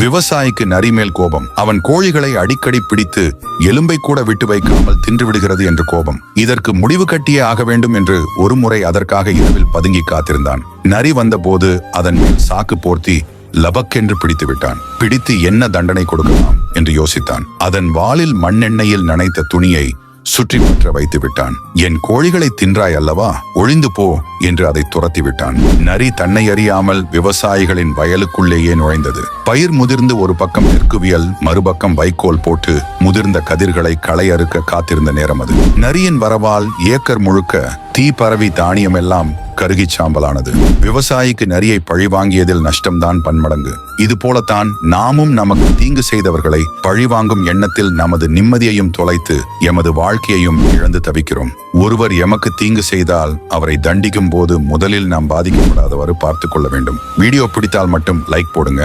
விவசாயிக்கு நரி மேல் கோபம். அவன் கோழிகளை அடிக்கடி பிடித்து எலும்பை கூட விட்டு வைக்காமல் தின்று விடுகிறது என்று கோபம். இதற்கு முடிவு கட்டியே ஆக வேண்டும் என்று ஒருமுறை அதற்காக இரவில் பதுங்கி காத்திருந்தான். நரி வந்தபோது அதன் மேல் சாக்கு போர்த்தி லபக்கென்று பிடித்து விட்டான். பிடித்து என்ன தண்டனை கொடுக்கலாம் என்று யோசித்தான். அதன் வாளில் மண்ணெண்ணெயில் நனைத்த துணியை சுற்றி பற்ற வைத்து விட்டான். என் கோழிகளை தின்றாய் அல்லவா? ஒழிந்து போ. என்று அதை துரத்திவிட்டான். நரி தன்னை அறியாமல் விவசாயிகளின் வயலுக்குள்ளேயே நுழைந்தது. பயிர் முதிர்ந்து ஒரு பக்கம் நெற்குவியல் மறுபக்கம் வைக்கோல் போட்டு முதிர்ந்த கதிர்களை களை அறுக்க காத்திருந்த நேரம் அது. நரியின் வரவால் ஏக்கர் முழுக்க தீ பரவி தானியம் எல்லாம் கருகி சாம்பலானது. விவசாயிக்கு நரியை பழிவாங்கியதில் நஷ்டம்தான் பன்மடங்கு. இது போலத்தான் நாமும் நமக்கு தீங்கு செய்தவர்களை பழிவாங்கும் எண்ணத்தில் நமது நிம்மதியையும் தொலைத்து எமது வாழ்க்கையையும் இழந்து தவிக்கிறோம். ஒருவர் எமக்கு தீங்கு செய்தால் அவரை தண்டிக்கும் போது முதலில் நாம் பாதிக்கப்படாதவாறு பார்த்து கொள்ள வேண்டும். வீடியோ பிடித்தால் மட்டும் லைக் போடுங்க.